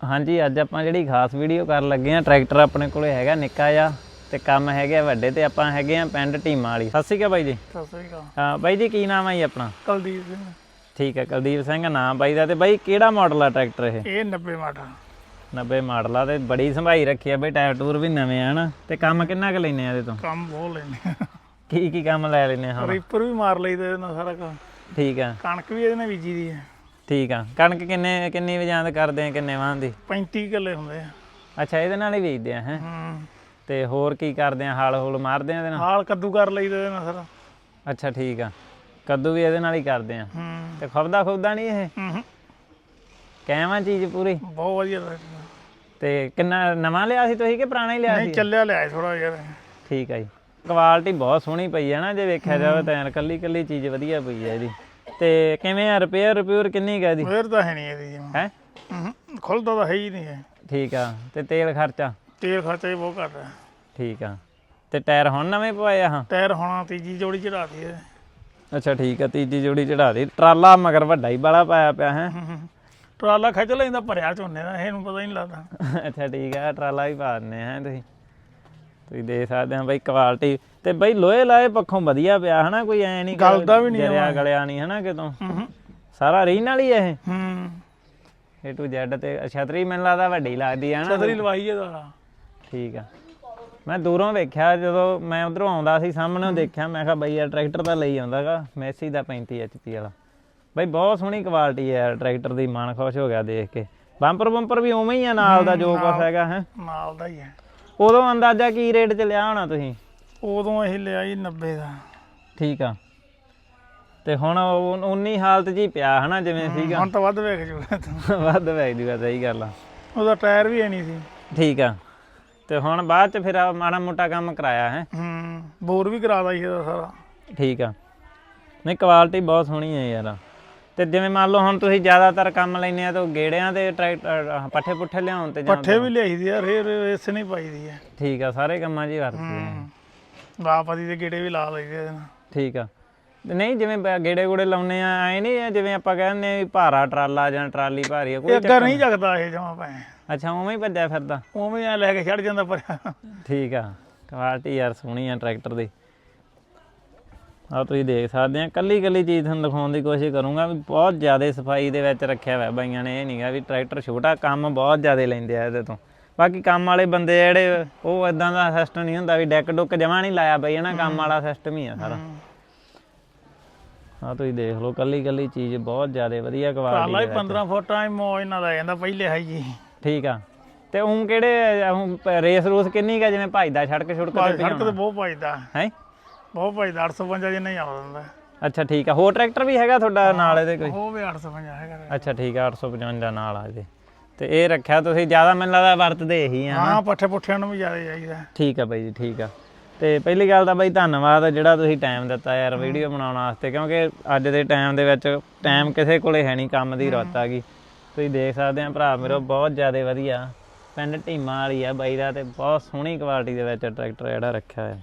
ਹਾਂਜੀ ਅੱਜ ਆਪਾਂ ਜਿਹੜੀ ਖਾਸ ਵੀਡੀਓ ਕਰਨ ਲੱਗੇ ਆ ਟਰੈਕਟਰ ਆਪਣੇ ਕੋਲੇ ਹੈਗਾ ਨਿੱਕਾ ਜਿਹਾ ਤੇ ਕੰਮ ਹੈਗੇ ਵੱਡੇ ਤੇ ਆਪਾਂ ਹੈਗੇ ਆ ਪਿੰਡ ਢੀਮਾ ਵਾਲੀ। ਸਤਿ ਸ਼੍ਰੀ ਅਕਾਲ ਬਾਈ ਜੀ। ਸਤਿ ਸ੍ਰੀ ਅਕਾਲ। ਹਾਂ ਬਾਈ ਜੀ ਕੀ ਨਾਮ ਹੈ ਜੀ ਆਪਣਾ? ਕੁਲਦੀਪ ਸਿੰਘ। ਠੀਕ ਹੈ ਕੁਲਦੀਪ ਸਿੰਘ ਨਾਮ ਬਾਈ ਦਾ ਤੇ ਬਾਈ ਕਿਹੜਾ ਮਾਡਲ ਆ ਟਰੈਕਟਰ ਇਹ? ਇਹ 90 ਮਾਡਲ 90 ਮਾਡਲ ਆ ਤੇ ਬੜੀ ਸੰਭਾਈ ਰੱਖੀ ਆ ਬਈ ਟਾਇਰ ਟੂਰ ਵੀ ਨਵੇਂ ਆ ਹਨਾ ਤੇ ਕੰਮ ਕਿੰਨਾ ਕੁ ਲੈਨੇ ਆ ਇਹਦੇ ਤੋਂ? ਕੰਮ ਬਹੁਤ ਲੈਨੇ ਕੀ ਕੀ ਕੰਮ ਲੈ ਲੈਨੇ ਹਾਂ ਰੀਪਰ ਵੀ ਮਾਰ ਲਈਦਾ ਨਾਲ ਸਾਰਾ ਕੰਮ। ਠੀਕ ਆ। ਕਣਕ ਵੀ ਇਹਦੇ ਨਾਲ ਬੀਜੀ ਦੀ ਹੈ ਠੀਕ ਆ। ਕਣਕ ਕਿੰਨੇ ਕਿੰਨੀ ਵਜਾਂਦ ਕਰਦੇ ਆ ਕਿੰਨੇ ਵਾਂ ਦੀ? 35 ਕਿੱਲੇ ਹੁੰਦੇ ਆ। ਅੱਛਾ ਇਹਦੇ ਨਾਲ ਹੀ ਬੀਜਦੇ ਆ ਹੈ? ਹੂੰ। ਤੇ ਹੋਰ ਕੀ ਕਰਦੇ ਆ? ਹਾਲ ਹੂਲ ਮਾਰਦੇ ਆ ਇਹਦੇ ਨਾਲ? ਹਾਲ ਕੱਦੂ ਕਰ ਲਈਦਾ ਇਹਦੇ ਨਾਲ ਸਾਰਾ। ਅੱਛਾ ਠੀਕ ਆ। ਕੱਦੂ ਵੀ ਇਹਦੇ ਨਾਲ ਹੀ ਕਰਦੇ ਆ। ਹੂੰ। ਤੇ ਖੁਬਦਾ ਖੁਬਦਾ ਨਹੀਂ ਇਹ? ਹੂੰ ਕਹਿਵਾਂ ਚੀਜ਼ ਪੂਰੀ? ਬਹੁਤ ਵਧੀਆ। ਤੇ ਕਿੰਨਾ ਨਵਾਂ ਲਿਆ ਸੀ ਤੁਸੀਂ ਕਿ ਪੁਰਾਣਾ ਹੀ ਲਿਆ ਨਹੀਂ ਸੀ? ਚੱਲਿਆ ਲਿਆ ਥੋੜਾ ਯਾਰ ਠੀਕ ਆ ਜੀ। ਕੁਆਲਿਟੀ ਬਹੁਤ ਸੋਹਣੀ ਪਈ ਹੈ ਨਾ ਜੇ ਵੇਖਿਆ ਜਾਵੇ ਤਾਂ ਕੱਲੀ ਕੱਲੀ ਚੀਜ਼ ਵਧੀਆ ਪਈ ਹੈ ਇਹਦੀ। ਤੇ ਕਿਵੇਂ ਆ? ਰਿਪੇਅਰ ਰਿਪੇਅਰ ਕਿੰਨੀ ਕਾ ਇਹਦੀ? ਫੇਰ ਤਾਂ ਹੈ ਨਹੀਂ ਇਹਦੀ ਜਿਵੇਂ ਹੈ? ਹੂੰ ਖੁੱਲਦਾ ਤਾਂ ਹੈ ਹੀ ਨਹੀਂ ਹੈ ਠੀਕ ਆ। ਤੇ ਤੇਲ ਖਰਚਾ? ਤੇਲ ਖਰਚਾ ਹੀ ਬਹੁਤ ਘੱਟ ਹੈ ਠੀਕ ਆ। ਤੇ ਟਾਇਰ ਹੁਣ ਨਵੇਂ ਪਵਾਏ ਆ? ਹਾਂ ਟਾਇਰ ਹੋਣਾ ਤੀਜੀ ਜੋੜੀ ਚੜਾਤੀ ਹੈ ਅੱਛਾ ਠੀਕ ਆ। ਤੀਜੀ ਜੋੜੀ ਚੜਾ ਦੀ ਟਰਾਲਾ ਮਗਰ ਵੱਡਾ ਹੀ ਬਾਲਾ ਪਾਇਆ ਪਿਆ ਹੈ? ਟਰਾਲਾ ਖਿੱਚ ਲੈਂਦਾ ਭਰਿਆ ਝੋਨੇ ਦਾ। ਇਹਨੂੰ ਪਤਾ ਹੀ ਨਹੀਂ ਲੱਗਦਾ। ਅੱਛਾ ਠੀਕ ਆ। ਟਰਾਲਾ ਵੀ ਪਾ ਦਿੰਦੇ ਆ ਤੁਸੀਂ? ਤੁਸੀਂ ਦੇਖ ਸਕਦੇ ਆ ਬਈ ਕੁਆਲਿਟੀ ਤੇ ਬਈ ਲੋਹੇ ਲਾਏ ਪੱਖੋਂ ਵਧੀਆ ਪਿਆ ਹਨਾ? ਕੋਈ ਐ ਨਹੀਂ ਗਲਦਾ ਵੀ ਨਹੀਂ ਜਰਿਆ ਗਲਿਆ ਨਹੀਂ ਹਨਾ ਕਿਤੋਂ? ਹੂੰ ਸਾਰਾ ਰੀਨ ਵਾਲੀ ਇਹ? ਹੂੰ। A to Z ਤੇ ਛਤਰੀ ਮੈਨੂੰ ਲੱਗਦਾ ਵੱਡੀ ਲੱਗਦੀ ਆ ਨਾ ਛਤਰੀ ਲਵਾਈ ਇਹਦਾ ਠੀਕ ਆ। ਮੈਂ ਦੂਰੋਂ ਵੇਖਿਆ ਜਦੋਂ ਮੈਂ ਉਧਰੋਂ ਆਉਂਦਾ ਸੀ ਸਾਹਮਣੇ ਦੇਖਿਆ ਮੈਂ ਕਿਹਾ ਬਈ ਯਾਰ ਟਰੈਕਟਰ ਤਾਂ ਲਈ ਆਉਂਦਾਗਾ ਮੈਸੀ ਦਾ 35 HP ਵਾਲਾ। ਬਈ ਬਹੁਤ ਸੋਹਣੀ ਕੁਆਲਿਟੀ ਹੈ ਟਰੈਕਟਰ ਦੀ ਮਨ ਖੁਸ਼ ਹੋ ਗਿਆ ਦੇਖ ਕੇ। ਬੰਪਰ ਬੰਪਰ ਵੀ ਉਵੇਂ ਹੀ ਆ ਨਾਲ ਦਾ ਜੋ ਕੁਛ ਹੈਗਾ ਹੈ? ਨਾਲ ਦਾ ਹੀ ਹੈ ਉਦੋਂ ਅੰਦਾਜ਼ਾ ਕੀ ਰੇਟ ਚ ਲਿਆ ਹੋਣਾ ਤੁਸੀਂ? ਉਦੋਂ ਇਹ ਲਿਆ ਜੀ 90 ਦਾ। ਠੀਕ ਆ। ਤੇ ਹੁਣ ਉਹ ਉਨੀ ਹਾਲਤ ਹੀ ਪਿਆ ਹਨਾ ਜਿਵੇਂ ਸੀਗਾ। ਹੁਣ ਤਾਂ ਵੱਧ ਵੇਖ ਜੂਗਾ ਤੂੰ ਵੱਧ ਵੈਗ ਜੂਗਾ ਸਹੀ ਗੱਲ ਆ। ਉਹਦਾ ਟਾਇਰ ਵੀ ਨਹੀਂ ਸੀ। ਠੀਕ ਆ। ਤੇ ਹੁਣ ਬਾਅਦ ਚ ਫਿਰ ਆ ਮਾੜਾ ਮੋਟਾ ਕੰਮ ਕਰਾਇਆ ਹੈ? ਹੂੰ ਬੋਰ ਵੀ ਕਰਾਦਾ ਸੀ ਇਹਦਾ ਸਾਰਾ। ਠੀਕ ਆ। ਨਹੀਂ ਕੁਆਲਿਟੀ ਬਹੁਤ ਸੋਹਣੀ ਹੈ ਯਾਰ। ਤੇ ਜਿਵੇਂ ਮੰਨ ਲਓ ਹੁਣ ਤੁਸੀਂ ਜ਼ਿਆਦਾਤਰ ਕੰਮ ਲੈਨੇ ਆ ਤਾਂ ਗੇੜਿਆਂ ਤੇ ਟਰੈਕਟਰ ਪੱਠੇ ਪੁੱਠੇ ਲਿਆਉਣ ਤੇ ਪੱਠੇ ਵੀ ਲਿਆਈ ਦੀ ਆ ਰੇਰ ਇਸ ਨਹੀਂ ਪਾਈ ਦੀ ਹੈ ਠੀਕ ਆ ਸਾਰੇ ਕੰਮਾਂ 'ਚ ਹੀ ਵਰਤਦੇ ਆ। ਬਾਪਾਦੀ ਦੇ ਗੇੜੇ ਵੀ ਲਾ ਲਈਦੇ ਨਾਲ। ਠੀਕ ਆ। ਨਹੀਂ ਜਿਵੇਂ ਗੇੜੇ ਗੂੜੇ ਲਾਉਨੇ ਆ ਐ ਨਹੀਂ ਜਿਵੇਂ ਆਪਾਂ ਕਹਿੰਦੇ ਵੀ ਭਾਰਾ ਟਰਾਲਾ ਜਾਂ ਟਰਾਲੀ ਭਾਰੀ ਆ ਕੋਈ ਅੱਗਾ ਨਹੀਂ ਜਗਦਾ ਇਹ ਜਮਾ ਪੈ ਅੱਛਾ ਉਵੇਂ ਹੀ ਭੱਜਿਆ ਫਿਰਦਾ। ਉਵੇਂ ਆ ਲੈ ਕੇ ਛੱਡ ਜਾਂਦਾ ਪਰ ਠੀਕ ਆ। ਕੁਆਲਿਟੀ ਯਾਰ ਸੋਹਣੀ ਆ ਟਰੈਕਟਰ ਦੀ। ਆ ਤੁਸੀਂ ਦੇਖ ਸਕਦੇ ਆ ਕੱਲੀ ਕੱਲੀ ਚੀਜ਼ ਤੁਹਾਨੂੰ ਦਿਖਾਉਣ ਦੀ ਕੋਸ਼ਿਸ਼ ਕਰੂੰਗਾ ਵੀ ਬਹੁਤ ਜ਼ਿਆਦਾ ਸਫ਼ਾਈ ਦੇ ਵਿੱਚ ਰੱਖਿਆ ਹੋਇਆ ਬਾਈਆਂ ਨੇ ਇਹ ਨਹੀਂਗਾ ਵੀ ਟਰੈਕਟਰ ਛੋਟਾ ਕੰਮ ਬਹੁਤ ਜ਼ਿਆਦਾ ਲੈਂਦੇ ਆ ਇਹਦੇ ਤੋਂ। ਬਾਕੀ ਕੰਮ ਵਾਲੇ ਬੰਦੇ ਜਿਹੜੇ ਉਹ ਇਦਾਂ ਦਾ ਸਿਸਟਮ ਨਹੀਂ ਹੁੰਦਾ ਵੀ ਡੈਕ ਡੁੱਕ ਜਮਾ ਨਹੀਂ ਲਾਇਆ ਬਈ ਇਹਨਾਂ ਕੰਮ ਵਾਲਾ ਸਿਸਟਮ ਹੀ ਆ ਸਾਰਾ। ਆ ਤੁਸੀਂ ਦੇਖ ਲਓ ਕੱਲੀ ਕੱਲੀ ਚੀਜ਼ ਬਹੁਤ ਜ਼ਿਆਦਾ ਵਧੀਆ ਕੁਆਲਿਟੀ ਟਰਾਲਾ ਹੀ 15 ਫੁੱਟ ਆ ਮੋ ਇਹਨਾਂ ਦਾ ਜਾਂਦਾ ਪਹਿਲੇ ਹੈ ਜੀ। ਠੀਕ ਆ। ਤੇ ਉਹ ਕਿਹੜੇ ਹੁਣ ਰੇਸ ਰੂਸ ਕਿੰਨੀ ਕਾ ਜਿਵੇਂ ਭਜਦਾ ਸੜਕ ਛੁੜਕ ਤੇ ਸੜਕ ਤੇ ਬਹੁਤ ਭਜਦਾ ਹੈ? ਬਹੁਤ ਭਜਦਾ 850 ਜਿੰਨਾ ਹੀ ਆਉਂਦਾ ਹੁੰਦਾ ਅੱਛਾ ਠੀਕ ਆ। ਹੋਰ ਟਰੈਕਟਰ ਵੀ ਹੈਗਾ ਤੁਹਾਡਾ ਨਾਲ ਇਹਦੇ ਕੋਈ? ਉਹ ਵੀ 850 ਹੈਗਾ ਅੱਛਾ ਠੀਕ ਆ 855 ਨਾਲ ਆ ਇਹਦੇ। ਤੇ ਇਹ ਰੱਖਿਆ ਤੁਸੀਂ ਜ਼ਿਆਦਾ ਮੈਨੂੰ ਲੱਗਦਾ ਵਰਤਦੇ ਇਹੀ ਆ ਹਾਂ ਪੱਠੇ ਪੁੱਠਿਆਂ ਨੂੰ ਵੀ ਜ਼ਿਆਦਾ ਚਾਹੀਦਾ। ਠੀਕ ਆ ਬਾਈ ਜੀ ਠੀਕ ਆ। ਤੇ ਪਹਿਲੀ ਗੱਲ ਤਾਂ ਬਾਈ ਧੰਨਵਾਦ ਜਿਹੜਾ ਤੁਸੀਂ ਟਾਈਮ ਦਿੱਤਾ ਯਾਰ ਵੀਡੀਓ ਬਣਾਉਣ ਵਾਸਤੇ ਕਿਉਂਕਿ ਅੱਜ ਦੇ ਟਾਈਮ ਦੇ ਵਿੱਚ ਟਾਈਮ ਕਿਸੇ ਕੋਲੇ ਹੈ ਨਹੀਂ ਕੰਮ ਦੀ ਰੁੱਤ ਆ ਗਈ। ਤੁਸੀਂ ਦੇਖ ਸਕਦੇ ਆ ਭਰਾ ਮੇਰੋ ਬਹੁਤ ਜ਼ਿਆਦਾ ਵਧੀਆ। ਪਿੰਡ ਢੀਮਾ ਵਾਲੀ ਆ ਬਾਈ ਦਾ ਤੇ ਬਹੁਤ ਸੋਹਣੀ ਕੁਆਲਿਟੀ ਦੇ ਵਿੱਚ ਟਰੈਕਟਰ ਜਿਹੜਾ ਰੱਖਿਆ ਹੋਇਆ।